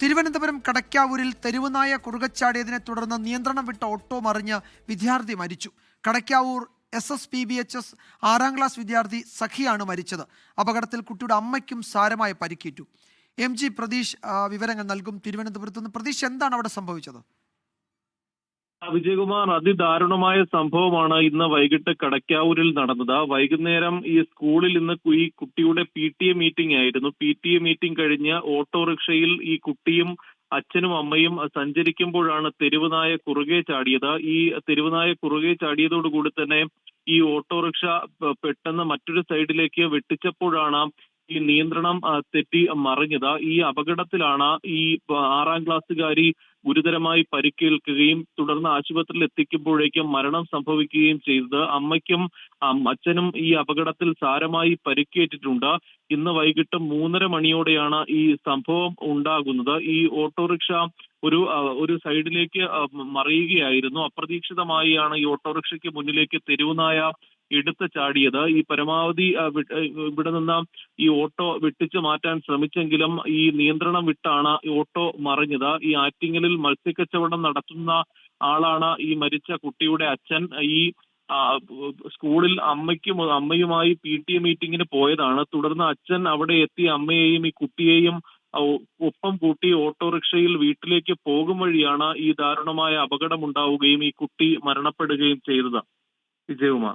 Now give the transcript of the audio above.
തിരുവനന്തപുരം കടയ്ക്കാവൂരിൽ തെരുവുനായ കുറുകച്ചാടിയതിനെ തുടർന്ന് നിയന്ത്രണം വിട്ട ഓട്ടോ മറിഞ്ഞ് വിദ്യാർത്ഥി മരിച്ചു. Kadakkavoor S S P B H S ആറാം ക്ലാസ് വിദ്യാർത്ഥി സഖിയാണ് മരിച്ചത്. അപകടത്തിൽ കുട്ടിയുടെ അമ്മയ്ക്കും സാരമായ പരിക്കേറ്റു. എം ജി പ്രതീഷ് വിവരങ്ങൾ നൽകും തിരുവനന്തപുരത്ത് നിന്ന്. പ്രതീഷ് എന്താണ് അവിടെ സംഭവിച്ചത്? വിജയകുമാർ അതിദാരുണമായ സംഭവമാണ് ഇന്ന് വൈകിട്ട് കടക്കാവൂരിൽ നടന്നത്. വൈകുന്നേരം ഈ സ്കൂളിൽ ഇന്ന് ഈ കുട്ടിയുടെ പി ടി എ മീറ്റിംഗ് ആയിരുന്നു. പി ടി എ മീറ്റിംഗ് കഴിഞ്ഞ് ഓട്ടോറിക്ഷയിൽ ഈ കുട്ടിയും അച്ഛനും അമ്മയും സഞ്ചരിക്കുമ്പോഴാണ് തെരുവുനായ കുറുകെ ചാടിയത്. ഈ തെരുവുനായ കുറുകെ ചാടിയതോടുകൂടി തന്നെ ഈ ഓട്ടോറിക്ഷ പെട്ടെന്ന് മറ്റൊരു സൈഡിലേക്ക് വെട്ടിച്ചപ്പോഴാണ് ഈ നിയന്ത്രണം തെറ്റി മറിഞ്ഞത്. ഈ അപകടത്തിലാണ് ഈ ആറാം ക്ലാസ്സുകാരി ഗുരുതരമായി പരിക്കേൽക്കുകയും തുടർന്ന് ആശുപത്രിയിൽ എത്തിക്കുമ്പോഴേക്കും മരണം സംഭവിക്കുകയും ചെയ്തത്. അമ്മയ്ക്കും അച്ഛനും ഈ അപകടത്തിൽ സാരമായി പരിക്കേറ്റിട്ടുണ്ട്. ഇന്ന് വൈകിട്ട് മൂന്നര മണിയോടെയാണ് ഈ സംഭവം ഉണ്ടാകുന്നത്. ഈ ഓട്ടോറിക്ഷ ഒരു ഒരു സൈഡിലേക്ക് മറിയുകയായിരുന്നു. അപ്രതീക്ഷിതമായാണ് ഈ ഓട്ടോറിക്ഷയ്ക്ക് മുന്നിലേക്ക് തെരുവുനായ എടുത്ത് ചാടിയത്. ഈ പരമാവധി ഇവിടെ നിന്ന് ഈ ഓട്ടോ വെട്ടിച്ചു മാറ്റാൻ ശ്രമിച്ചെങ്കിലും ഈ നിയന്ത്രണം വിട്ടാണ് ഈ ഓട്ടോ മറിഞ്ഞത്. ഈ ആറ്റിങ്ങലിൽ മത്സ്യക്കച്ചവടം നടത്തുന്ന ആളാണ് ഈ മരിച്ച കുട്ടിയുടെ അച്ഛൻ. ഈ സ്കൂളിൽ അമ്മയ്ക്കും അമ്മയുമായി പി ടി എ മീറ്റിങ്ങിന് പോയതാണ്. തുടർന്ന് അച്ഛൻ അവിടെ എത്തി അമ്മയെയും ഈ കുട്ടിയെയും ഒപ്പം കൂട്ടി ഓട്ടോറിക്ഷയിൽ വീട്ടിലേക്ക് പോകും വഴിയാണ് ഈ ദാരുണമായ അപകടം ഉണ്ടാവുകയും ഈ കുട്ടി മരണപ്പെടുകയും ചെയ്തത്. വിജയകുമാർ.